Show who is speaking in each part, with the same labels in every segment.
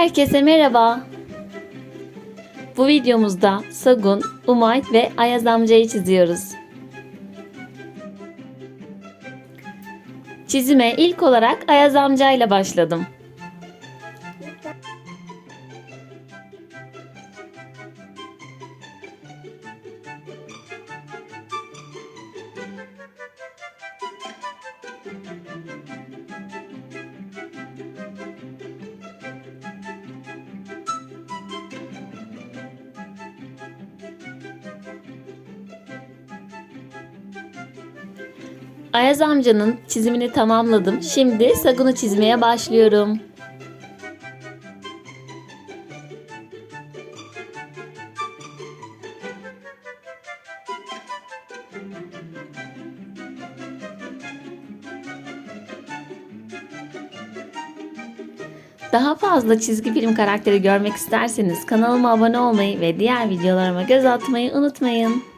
Speaker 1: Herkese merhaba. Bu videomuzda Sagun, Umay ve Ayaz amcayı çiziyoruz. Çizime ilk olarak Ayaz amcayla başladım. Ayaz amcanın çizimini tamamladım. Şimdi Sagun'u çizmeye başlıyorum. Daha fazla çizgi film karakteri görmek isterseniz kanalıma abone olmayı ve diğer videolarıma göz atmayı unutmayın.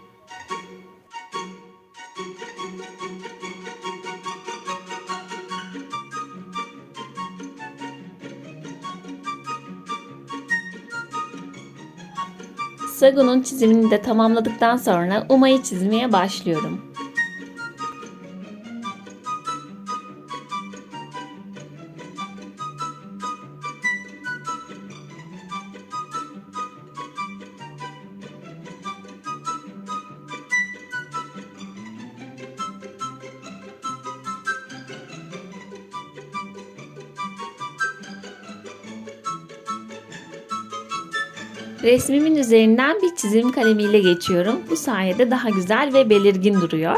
Speaker 1: Sagun'un çizimini de tamamladıktan sonra Umay'ı çizmeye başlıyorum. Resmimin üzerinden bir çizim kalemiyle geçiyorum. Bu sayede daha güzel ve belirgin duruyor.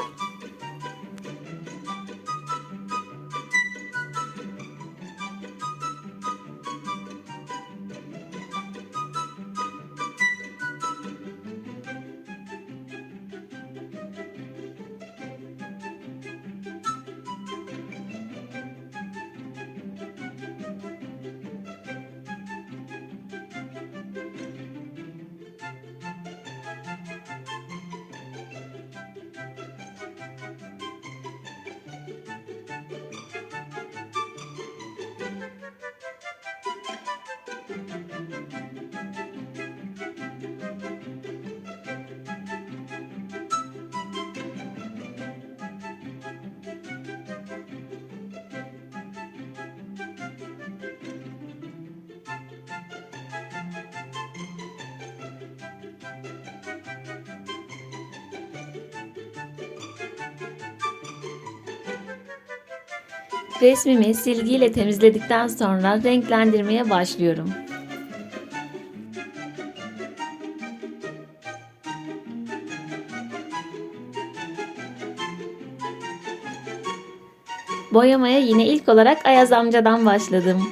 Speaker 1: Resmimi silgiyle temizledikten sonra renklendirmeye başlıyorum. Boyamaya yine ilk olarak Ayaz amcadan başladım.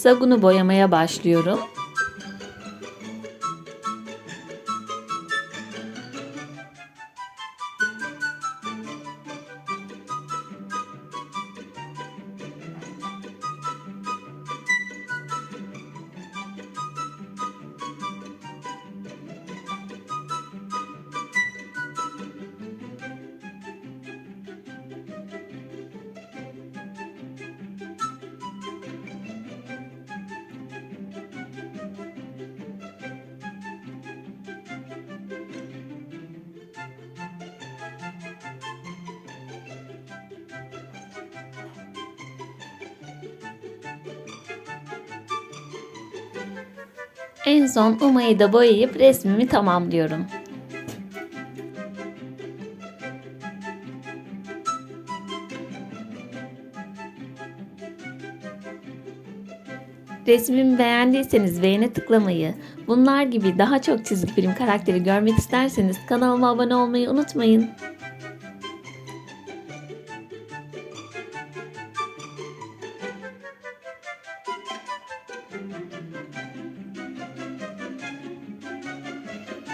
Speaker 1: Sagun'u boyamaya başlıyorum. En son Umay'ı da boyayıp resmimi tamamlıyorum. Resmimi beğendiyseniz beğene tıklamayı, bunlar gibi daha çok çizgi film karakteri görmek isterseniz kanalıma abone olmayı unutmayın.